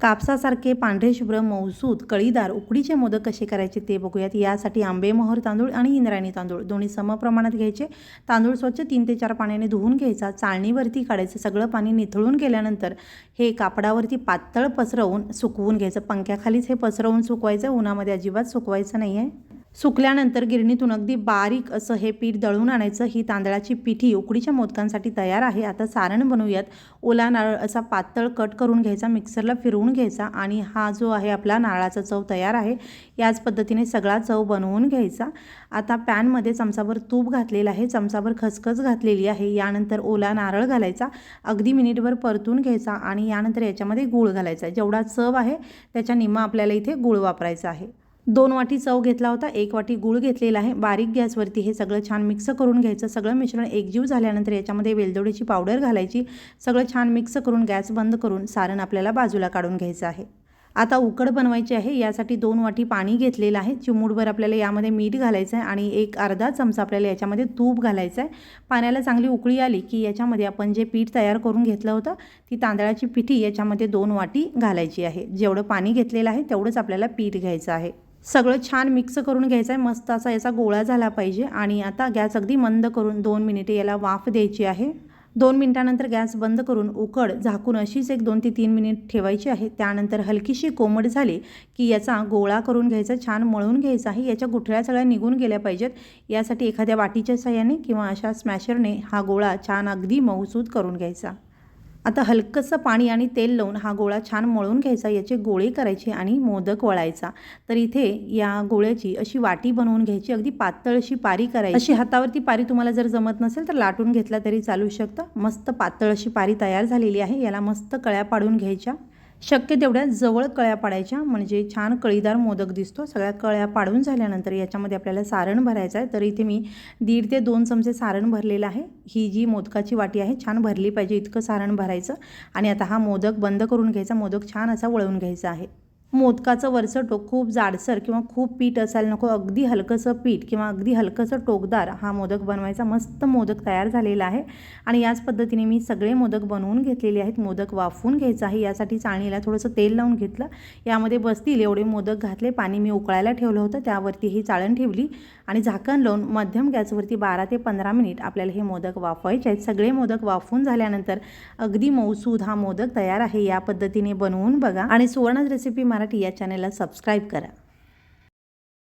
कापसासारखे पांढरे शुभ्र मौसूद कळीदार उकडीचे मोदक कसे करायचे ते बघूयात. यासाठी आंबेमोहर तांदूळ आणि इंद्रायणी तांदूळ. दोन्ही समप्रमाणात घ्यायचे. तांदूळ स्वच्छ तीन ते चार पाण्याने धुवून घ्यायचा. चाळणीवरती काढायचं. सगळं पाणी निथळून गेल्यानंतर हे कापडावरती पातळ पसरवून सुकवून घ्यायचं. पंख्याखालीच हे पसरवून सुकवायचं. उन्हामध्ये अजिबात सुकवायचं नाही आहे सुकल्यानंतर गिरणीतून अगदी बारीक असं हे पीठ दळून आणायचं. ही तांदळाची पिठी उकडीच्या मोदकांसाठी तयार आहे. आता सारण बनवूयात. ओला नारळ असा पातळ कट करून घ्यायचा मिक्सरला फिरवून घ्यायचा आणि हा जो आहे आपला नारळाचा चव तयार आहे. याच पद्धतीने सगळा चव बनवून घ्यायचा. आता पॅनमध्ये चमचाभर तूप घातलेलं आहे. चमचाभर खसखस घातलेली आहे. यानंतर ओला नारळ घालायचा. अगदी मिनिटभर परतून घ्यायचा आणि यानंतर याच्यामध्ये गूळ घालायचा. जेवढा चव आहे त्याच्या निम्मा आपल्याला इथे गूळ वापरायचा आहे. दोन वाटी चव घेतला होता एक वाटी गूळ घेतलेला आहे. बारीक गॅसवरती हे सगळं छान मिक्स करून घ्यायचं. सगळं मिश्रण एकजीव झाल्यानंतर याच्यामध्ये वेलदोडीची पावडर घालायची. सगळं छान मिक्स करून गॅस बंद करून सारण आपल्याला बाजूला काढून घ्यायचं आहे. आता उकड बनवायची आहे. यासाठी दोन वाटी पाणी घेतलेलं आहे. चिमूटभर आपल्याला यामध्ये मीठ घालायचं आहे आणि एक अर्धा चमचा आपल्याला याच्यामध्ये तूप घालायचं आहे. पाण्याला चांगली उकळी आली की याच्यामध्ये आपण जे पीठ तयार करून घेतलं होतं ती तांदळाची पिठी याच्यामध्ये दोन वाटी घालायची आहे. जेवढं पाणी घेतलेलं आहे तेवढंच आपल्याला पीठ घ्यायचं आहे. सगळं छान मिक्स करून घ्यायचं आहे. मस्त असा याचा गोळा झाला पाहिजे. आणि आता गॅस अगदी मंद करून दोन मिनिटे याला वाफ द्यायची आहे. दोन मिनिटानंतर गॅस बंद करून उकड झाकून अशीच एक दोन ते तीन मिनिट ठेवायची आहे. त्यानंतर हलकीशी कोमट झाली की याचा गोळा करून घ्यायचा छान मळून घ्यायचा आहे. याच्या गुठळ्या सगळ्या निघून गेल्या पाहिजेत. यासाठी एखाद्या वाटीच्या साह्याने किंवा अशा स्मॅशरने हा गोळा छान अगदी मऊसूद करून घ्यायचा. आता हलकंसं पाणी आणि तेल लावून हा गोळा छान मळून घ्यायचा याचे गोळे करायचे आणि मोदक वळायचा. तर इथे या गोळ्याची अशी वाटी बनवून घ्यायची अगदी पातळ अशी पारी करायची. अशी हातावरती पारी तुम्हाला जर जमत नसेल तर लाटून घेतला तरी चालू शकतं. मस्त पातळ अशी पारी तयार झालेली आहे याला मस्त कळ्या पाडून घ्यायच्या. शक्य तेवढ्या जवळ कळ्या पाडायच्या म्हणजे छान कळीदार मोदक दिसतो. सगळ्या कळ्या पाडून झाल्यानंतर याच्यामध्ये आपल्याला सारण भरायचं आहे. तर इथे मी दीड ते दोन चमचे सारण भरलेलं आहे. ही जी मोदकाची वाटी आहे छान भरली पाहिजे इतकं सारण भरायचं. आणि आता हा मोदक बंद करून घ्यायचा. मोदक छान असा वळवून घ्यायचा आहे. मोदकाचं वरचं टोक खूप जाडसर किंवा खूप पीठ असायला नको अगदी हलकंसं पीठ किंवा अगदी हलकंसं टोकदार हा मोदक बनवायचा. मस्त मोदक तयार झालेला आहे. आणि याच पद्धतीने मी सगळे मोदक बनवून घेतलेले आहेत. मोदक वाफवून घ्यायचं आहे. यासाठी चाळणीला थोडंसं तेल लावून घेतलं. यामध्ये बसतील एवढे मोदक घातले. पाणी मी उकळायला ठेवलं होतं. त्यावरती ही चाळण ठेवली आणि झाकण लावून मध्यम गॅसवरती बारा ते पंधरा मिनिट आपल्याला हे मोदक वाफवायचे आहेत. सगळे मोदक वाफवून झाल्यानंतर अगदी मौसूद हा मोदक तयार आहे. या पद्धतीने बनवून बघा. आणि सुवर्णच रेसिपी मराठी या चॅनलला सबस्क्राईब करा.